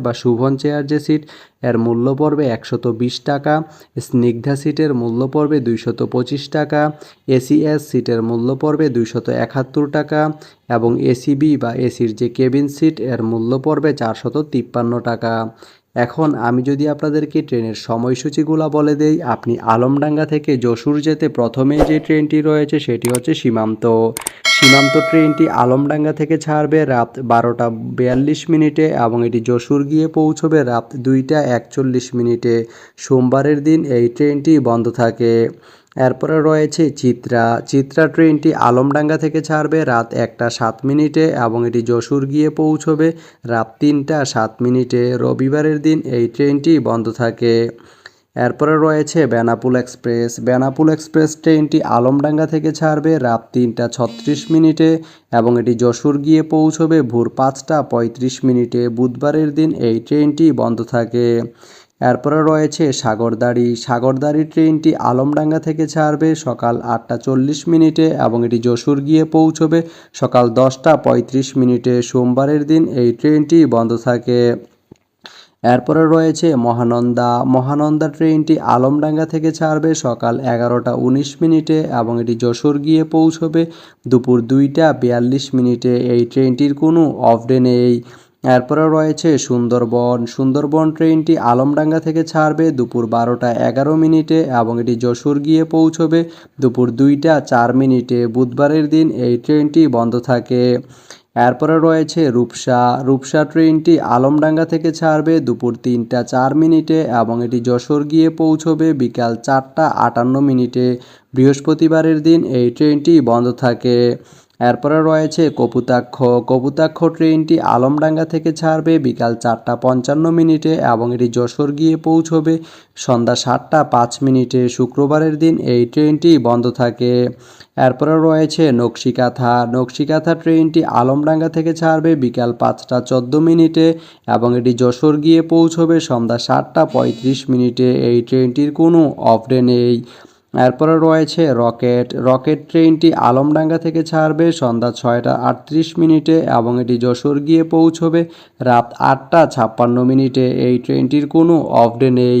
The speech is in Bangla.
বা শুভন চেয়ার যে সিট, এর মূল্য পড়বে একশত বিশ টাকা, স্নিগ্ধা সিটের মূল্য পড়বে দুইশত পঁচিশ টাকা, এসিএস সিটের মূল্য পড়বে দুইশত একাত্তর টাকা, এবং এসিবি বা এসির যে কেবিন সিট, এর মূল্য পড়বে চারশত তিপ্পান্ন টাকা। এখন আমি যদি আপনাদেরকে ট্রেনের সময়সূচিগুলো বলে দেই, আপনি আলমডাঙ্গা থেকে যশোর যেতে প্রথমে যে ট্রেনটি রয়েছে সেটি হচ্ছে সীমান্ত। সীমান্ত ট্রেনটি আলমডাঙ্গা থেকে ছাড়বে রাত বারোটা বিয়াল্লিশ মিনিটে এবং এটি যশুর গিয়ে পৌঁছবে রাত দুইটা একচল্লিশ মিনিটে। সোমবারের দিন এই ট্রেনটি বন্ধ থাকে। এরপরে রয়েছে চিত্রা। চিত্রা ট্রেনটি আলমডাঙ্গা থেকে ছাড়বে, রাত একটা সাত মিনিটে এবং এটি যশোর গিয়ে পৌঁছবে রাত তিনটা সাত মিনিটে। রবিবারের দিন এই ট্রেনটি বন্ধ থাকে। এরপরে রয়েছে বেনাপুল এক্সপ্রেস। বেনাপুল এক্সপ্রেস ট্রেনটি আলমডাঙ্গা থেকে ছাড়বে রাত তিনটা ছত্রিশ মিনিটে এবং এটি যশোর গিয়ে পৌঁছবে ভোর পাঁচটা পঁয়ত্রিশ মিনিটে। বুধবারের দিন এই ট্রেনটি বন্ধ থাকে। এরপরে রয়েছে সাগরদাড়ি। সাগরদাড়ি ট্রেনটি আলমডাঙ্গা থেকে ছাড়বে, সকাল আটটা চল্লিশ মিনিটে এবং এটি যশোর গিয়ে পৌঁছবে সকাল দশটা পঁয়ত্রিশ মিনিটে। সোমবারের দিন এই ট্রেনটি বন্ধ থাকে। এরপরে রয়েছে মহানন্দা। মহানন্দা ট্রেনটি আলমডাঙ্গা থেকে ছাড়বে সকাল এগারোটা উনিশ মিনিটে এবং এটি যশোর গিয়ে পৌঁছবে দুপুর দুইটা বিয়াল্লিশ মিনিটে। এই ট্রেনটির কোনো অফ ডে নেই। এরপরে রয়েছে সুন্দরবন। সুন্দরবন ট্রেনটি আলমডাঙ্গা থেকে ছাড়বে দুপুর বারোটা এগারো মিনিটে এবং এটি যশোর গিয়ে পৌঁছবে দুপুর দুইটা চার মিনিটে। বুধবারের দিন এই ট্রেনটি বন্ধ থাকে। এরপরে রয়েছে রূপসা। রূপসা ট্রেনটি আলমডাঙ্গা থেকে ছাড়বে দুপুর তিনটা চার মিনিটে এবং এটি যশোর গিয়ে পৌঁছবে বিকাল চারটা আটান্ন মিনিটে। বৃহস্পতিবারের দিন এই ট্রেনটি বন্ধ থাকে। এরপরে রয়েছে কপুতাক্ষ। কপুতাক্ষ ট্রেনটি আলমডাঙ্গা থেকে ছাড়বে বিকাল চারটা পঞ্চান্ন মিনিটে এবং এটি যশোর গিয়ে পৌঁছবে সন্ধ্যা সাতটা পাঁচ মিনিটে। শুক্রবারের দিন এই ট্রেনটি বন্ধ থাকে। এরপরে রয়েছে নকশিকাথা। নকশিকাথা ট্রেনটি আলমডাঙ্গা থেকে ছাড়বে বিকাল পাঁচটা চোদ্দ মিনিটে এবং এটি যশোর গিয়ে পৌঁছবে সন্ধ্যা সাতটা পঁয়ত্রিশ মিনিটে। এই ট্রেনটির কোনো অফ ডে নেই। এরপরে রয়েছে রকেট। রকেট ট্রেনটি আলমডাঙ্গা থেকে ছাড়বে, সন্ধ্যা ছয়টা আটত্রিশ মিনিটে এবং এটি যশোর গিয়ে পৌঁছবে রাত আটটা ছাপ্পান্ন মিনিটে। এই ট্রেনটির কোনো অফ ডে নেই।